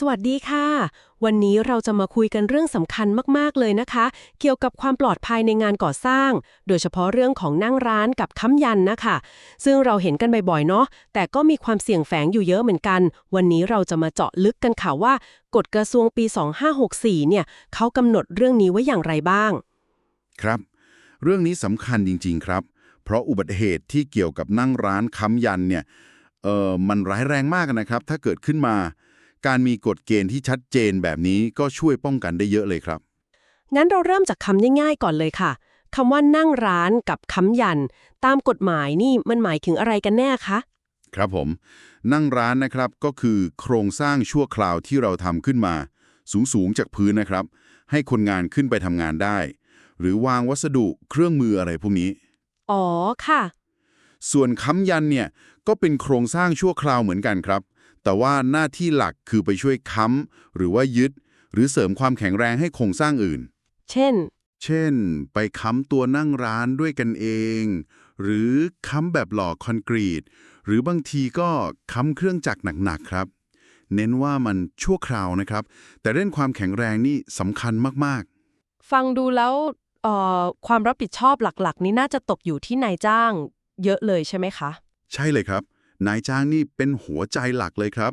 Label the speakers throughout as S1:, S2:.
S1: สวัสดีค่ะ วันนี้เราจะมาคุยกันเรื่องสำคัญมากๆเลยนะคะ เกี่ยวกับความปลอดภัยในงานก่อสร้าง โดยเฉพาะเรื่องของนั่งร้านกับค้ำยันนะคะ ซึ่งเราเห็นกันบ่อยๆเนาะแต่ก็มีความเสี่ยงแฝงอยู่เยอะเหมือนกัน วันนี้เราจะมาเจาะลึกกันค่ะว่ากฎกระทรวงปี 2564 เนี่ยเขากำหนดเรื่องนี้ไว้อย่างไรบ้าง
S2: ครับ เรื่องนี้สำคัญจริง ๆ ครับ เพราะอุบัติเหตุที่เกี่ยวกับนั่งร้านค้ำยันเนี่ยเออมันร้ายแรงมากนะครับ ถ้าเกิดขึ้นมา การมีกฎเกณฑ์ที่ชัดเจนแบบนี้ก็ช่วยป้องกันได้เยอะเลยครับ
S1: งั้นเราเริ่มจากคำง่ายๆก่อนเลยค่ะคำว่านั่งร้านกับค้ำยัน ตามกฎหมายนี่มันหมายถึงอะไรกันแน่คะ
S2: ครับผม นั่งร้านนะครับก็คือโครงสร้างชั่วคราวที่เราทำขึ้นมา สูงๆจากพื้นนะครับ ให้คนงานขึ้นไปทำงานได้ หรือวางวัสดุเครื่องมืออะไรพวกนี้
S1: อ๋อค่ะ
S2: ส่วนค้ำยันเนี่ยก็เป็นโครงสร้างชั่วคราวเหมือนกันครับ แต่ว่าหน้าที่หลักคือไปช่วยค้ำหรือว่ายึด หรือเสริมความแข็งแรงให้โครงสร้างอื่น
S1: เช่น
S2: เช่น ไปค้ำตัวนั่งร้านด้วยกันเอง หรือค้ำแบบหล่อคอนกรีต หรือบางทีก็ค้ำเครื่องจักรหนักๆครับ เน้นว่ามันชั่วคราวนะครับ แต่เรื่องความแข็งแรงนี่สำคัญมาก
S1: ฟังดูแล้วเอ่อความรับผิดชอบหลักๆ นี้น่าจะตกอยู่ที่นายจ้าง เยอะเลยใช่ไหมคะ
S2: ๆใช่เลยครับ นายจ้างนี่เป็นหัวใจหลักเลยครับ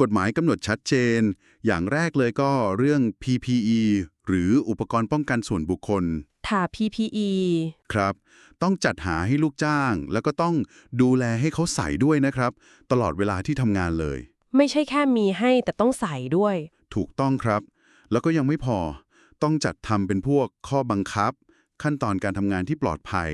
S2: กฎหมายกำหนดชัดเจน อย่างแรกเลยก็เรื่อง PPE หรืออุปกรณ์ป้องกันส่วนบุคคล
S1: ถ้า PPE
S2: ครับ ต้องจัดหาให้ลูกจ้าง แล้วก็ต้องดูแลให้เขาใส่ด้วยนะครับ ตลอดเวลาที่ทำงานเลย
S1: ไม่ใช่แค่มีให้แต่ต้องใส่ด้วย
S2: ถูกต้องครับ แล้วก็ยังไม่พอ ต้องจัดทำเป็นพวกข้อบังคับ ขั้นตอนการทำงานที่ปลอดภัย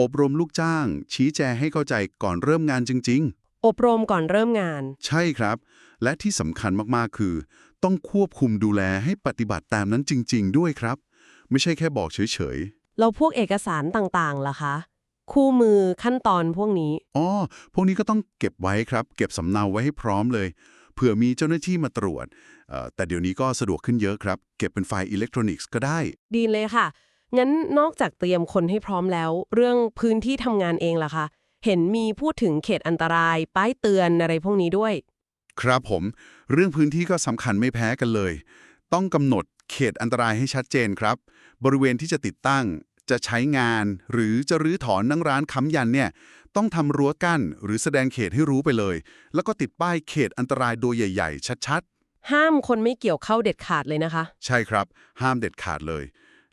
S2: อบรมลูกจ้าง ชี้แจงให้เข้าใจก่อนเริ่มงานจริง
S1: อบรมก่อนเริ่มงาน
S2: ๆใช่ครับ และที่สำคัญมากๆ คือ ต้องควบคุมดูแลให้ปฏิบัติตามนั้นจริง ๆ ด้วยครับ ไม่ใช่แค่บอกเฉย
S1: เราพวกเอกสารต่างๆล่ะคะ คู่มือขั้นตอนพวกนี้
S2: ๆอ๋อพวกนี้ก็ต้องเก็บไว้ครับ เก็บสำเนาไว้ให้พร้อมเลยเผื่อมีเจ้าหน้าที่มาตรวจเอ่อแต่เดี๋ยวนี้ก็สะดวกขึ้นเยอะครับ เก็บเป็นไฟล์อิเล็กทรอนิกส์ก็ได้
S1: ดีเลยค่ะ งั้นนอกจากเตรียมคนให้พร้อมแล้ว เรื่องพื้นที่ทำงานเองล่ะคะ เห็นมีพูดถึงเขตอันตราย ป้ายเตือนอะไรพวกนี้ด้วย
S2: ครับผม เรื่องพื้นที่ก็สำคัญไม่แพ้กันเลย ต้องกำหนดเขตอันตรายให้ชัดเจนครับ บริเวณที่จะติดตั้ง จะใช้งาน หรือจะรื้อถอนนั่งร้านค้ำยันเนี่ยต้องทำรั้วกั้น หรือแสดงเขตให้รู้ไปเลย แล้วก็ติดป้ายเขตอันตรายโดยใหญ่ ๆ ชัด
S1: ห้ามคนไม่เกี่ยวเข้าเด็ดขาดเลยนะคะ
S2: ๆใช่ครับ ห้ามเด็ดขาดเลย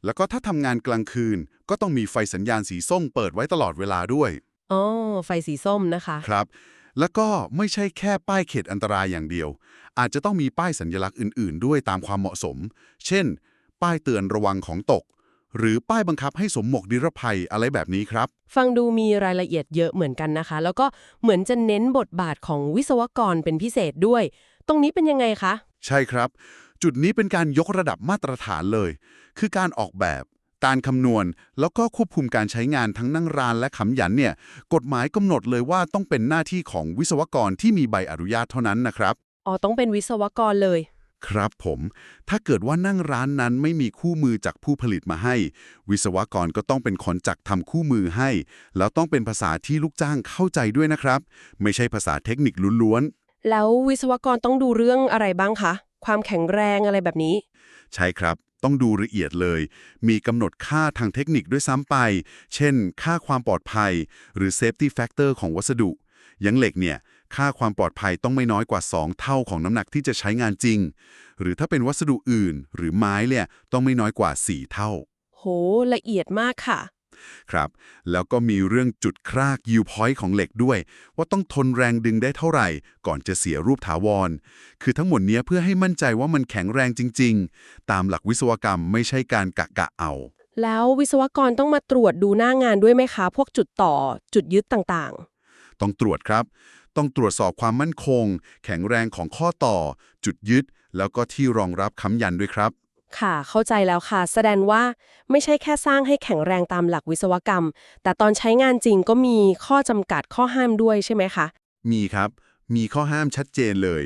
S2: แล้วก็ถ้าทำงานกลางคืน ก็ต้องมีไฟสัญญาณสีส้มเปิดไว้ตลอดเวลาด้วย
S1: อ๋อไฟสีส้มนะคะ
S2: ครับ แล้วก็ไม่ใช่แค่ป้ายเขตอันตรายอย่างเดียว อาจจะต้องมีป้ายสัญลักษณ์อื่น ๆ ด้วยตามความเหมาะสม เช่น ป้ายเตือนระวังของตก หรือป้ายบังคับให้สวมหมวกนิรภัยอะไรแบบนี้ครับ
S1: ฟังดูมีรายละเอียดเยอะเหมือนกันนะคะ แล้วก็เหมือนจะเน้นบทบาทของวิศวกรเป็นพิเศษด้วย ตรงนี้เป็นยังไงคะ
S2: ใช่ครับ จุดนี้เป็นการยกระดับมาตรฐานเลย คือการออกแบบ การคำนวณ แล้วก็ควบคุมการใช้งานทั้งนั่งร้านและขำยันเนี่ย กฎหมายกำหนดเลยว่าต้องเป็นหน้าที่ของวิศวกรที่มีใบอนุญาตเท่านั้นนะครับ
S1: อ๋อ ต้องเป็นวิศวกรเลย
S2: ครับผม ถ้าเกิดว่านั่งร้านนั้นไม่มีคู่มือจากผู้ผลิตมาให้ วิศวกรก็ต้องเป็นคนจักทำคู่มือให้ แล้วต้องเป็นภาษาที่ลูกจ้างเข้าใจด้วยนะครับ ไม่ใช่ภาษาเทคนิคล้วน
S1: แล้ววิศวกรต้องดูเรื่องอะไรบ้างคะ ความแข็งแรงอะไรแบบนี้
S2: ๆใช่ครับ ต้องดูละเอียดเลย มีกำหนดค่าทางเทคนิคด้วยซ้ำไป เช่น ค่าความปลอดภัย หรือ safety factor ของวัสดุ อย่างเหล็กเนี่ย ค่าความปลอดภัยต้องไม่น้อยกว่า 2 เท่าของน้ำหนักที่จะใช้งานจริง หรือถ้าเป็นวัสดุอื่น หรือไม้เนี่ยต้องไม่น้อยกว่า 4 เท่า
S1: โหละเอียดมากค่ะ
S2: ครับ แล้วก็มีเรื่องจุดครากยิวพอยต์ของเหล็กด้วย ว่าต้องทนแรงดึงได้เท่าไหร่ ก่อนจะเสียรูปถาวร คือทั้งหมดเนี้ยเพื่อให้มั่นใจว่ามันแข็งแรงจริง ๆ ตามหลักวิศวกรรมไม่ใช่การกะกะเอา
S1: แล้ววิศวกรต้องมาตรวจดูหน้างานด้วยไหมคะ พวกจุดต่อจุดยึดต่าง
S2: ต้องตรวจครับ ต้องตรวจสอบความมั่นคง แข็งแรงของข้อต่อ จุดยึด แล้วก็ที่รองรับค้ำยันด้วยครับ
S1: ๆ ค่ะเข้าใจแล้วค่ะ แสดงว่าไม่ใช่แค่สร้างให้แข็งแรงตามหลักวิศวกรรม แต่ตอนใช้งานจริงก็มีข้อจำกัดข้อห้ามด้วยใช่ไหมคะ
S2: มีครับ มีข้อห้ามชัดเจนเลย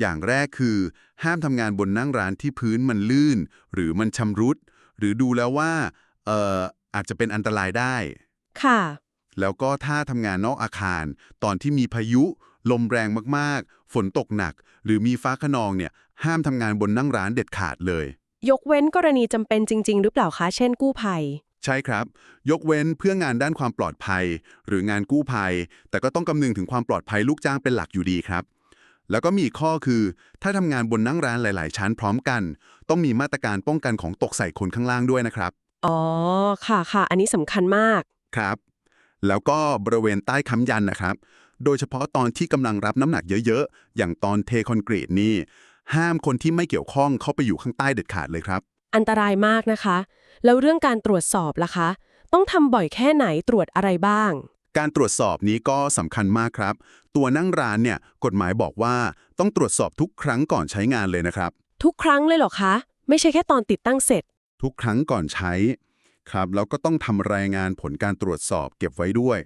S2: อย่างแรกคือ ห้ามทำงานบนนั่งร้านที่พื้นมันลื่น หรือมันชำรุด หรือดูแล้วว่าเอ่ออาจจะเป็นอันตรายได้
S1: ค่ะ
S2: แล้วก็ถ้าทำงานนอกอาคาร ตอนที่มีพายุ ลมแรงมากๆ ฝนตกหนัก หรือมีฟ้าขนองเนี่ยห้ามทำงานบนนั่งร้านเด็ดขาดเลย
S1: ยกเว้นกรณีจำเป็นจริง ๆ หรือเปล่าคะ เช่นกู้ภัย
S2: ใช่ครับ ยกเว้นเพื่องานด้านความปลอดภัย หรืองานกู้ภัย แต่ก็ต้องคำนึงถึงความปลอดภัยลูกจ้างเป็นหลักอยู่ดีครับ แล้วก็มีอีกข้อคือ ถ้าทำงานบนนั่งร้านหลาย ๆ ชั้นพร้อมกัน ต้องมีมาตรการป้องกันของตกใส่คนข้างล่างด้วยนะครับ
S1: อ๋อ ค่ะค่ะ อันนี้สำคัญมาก
S2: ครับ แล้วก็บริเวณใต้ค้ำยันนะครับ โดยเฉพาะตอนที่กำลังรับน้ำหนักเยอะ ๆ อย่างตอนเทคอนกรีตนี่ ห้ามคนที่ไม่เกี่ยวข้องเข้าไปอยู่ข้างใต้เด็ดขาดเลยครับ
S1: อันตรายมากนะคะ แล้วเรื่องการตรวจสอบล่ะคะ ต้องทำบ่อยแค่ไหนตรวจอะไรบ้าง
S2: การตรวจสอบนี้ก็สำคัญมากครับ ตัวนั่งร้านเนี่ยกฎหมายบอกว่าต้องตรวจสอบทุกครั้งก่อนใช้งานเลยนะครับ
S1: ทุกครั้งเลยเหรอคะ ไม่ใช่แค่ตอนติดตั้งเสร็จ
S2: ทุกครั้งก่อนใช้ครับแล้วก็ต้องทำรายงานผลการตรวจสอบเก็บไว้ด้วย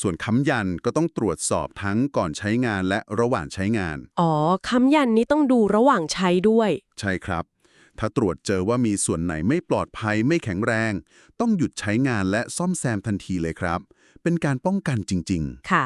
S2: ส่วนค้ำยันก็ต้องตรวจสอบทั้งก่อนใช้งานและระหว่างใช้งาน
S1: อ๋อ ค้ำยันนี้ต้องดูระหว่างใช้ด้วย
S2: ใช่ครับ ถ้าตรวจเจอว่ามีส่วนไหนไม่ปลอดภัยไม่แข็งแรง ต้องหยุดใช้งานและซ่อมแซมทันทีเลยครับ เป็นการป้องกันจริง ๆ
S1: ค่ะ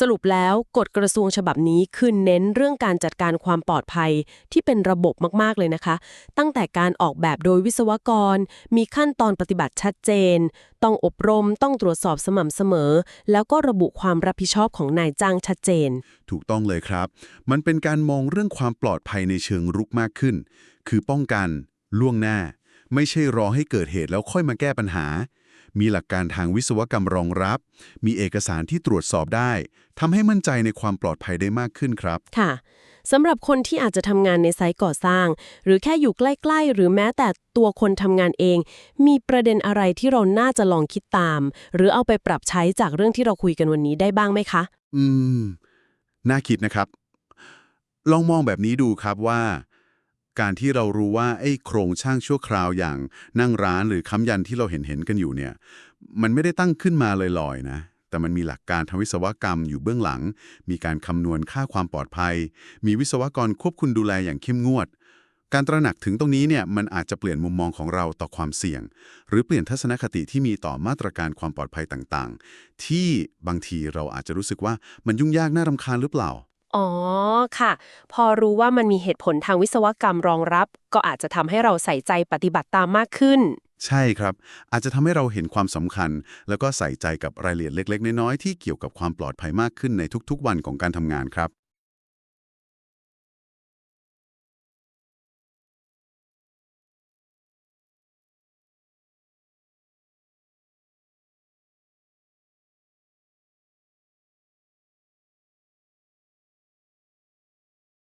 S1: สรุปแล้วกฎกระทรวงฉบับนี้คือเน้นเรื่องการจัดการความปลอดภัยที่เป็นระบบมากๆเลยนะคะ ตั้งแต่การออกแบบโดยวิศวกร มีขั้นตอนปฏิบัติชัดเจน ต้องอบรมต้องตรวจสอบสม่ำเสมอ แล้วก็ระบุความรับผิดชอบของนายจ้างชัดเจน
S2: ถูกต้องเลยครับ มันเป็นการมองเรื่องความปลอดภัยในเชิงรุกมากขึ้น คือป้องกัน ล่วงหน้า ไม่ใช่รอให้เกิดเหตุแล้วค่อยมาแก้ปัญหา มีหลักการทางวิศวกรรมรองรับ มีเอกสารที่ตรวจสอบได้ทำให้มั่นใจในความปลอดภัยได้มากขึ้นครับ
S1: ค่ะสำหรับคนที่อาจจะทำงานในไซต์ก่อสร้าง หรือแค่อยู่ใกล้ ๆ หรือแม้แต่ตัวคนทำงานเอง มีประเด็นอะไรที่เราน่าจะลองคิดตาม หรือเอาไปปรับใช้จากเรื่องที่เราคุยกันวันนี้ได้บ้างไหมคะ
S2: อืม น่าคิดนะครับ ลองมองแบบนี้ดูครับว่า การที่เรารู้ว่าไอ้โครงช่างชั่วคราวอย่างนั่งร้านหรือค้ำยันที่เราเห็นเห็นกันอยู่เนี่ย มันไม่ได้ตั้งขึ้นมาลอยๆนะ แต่มันมีหลักการทางวิศวกรรมอยู่เบื้องหลัง มีการคำนวณค่าความปลอดภัย มีวิศวกรควบคุมดูแลอย่างเข้มงวด การตระหนักถึงตรงนี้เนี่ยมันอาจจะเปลี่ยนมุมมองของเราต่อความเสี่ยง หรือเปลี่ยนทัศนคติที่มีต่อมาตรการความปลอดภัยต่างๆ ที่บางทีเราอาจจะรู้สึกว่ามันยุ่งยากน่ารำคาญหรือเปล่า
S1: อ๋อค่ะ พอรู้ว่ามันมีเหตุผลทางวิศวกรรมรองรับ ก็อาจจะทำให้เราใส่ใจปฏิบัติตามมากขึ้น
S2: ใช่ครับ อาจจะทำให้เราเห็นความสำคัญ แล้วก็ใส่ใจกับรายละเอียดเล็ก ๆ น้อยๆที่เกี่ยวกับความปลอดภัยมากขึ้นในทุกๆ วันของการทำงานครับ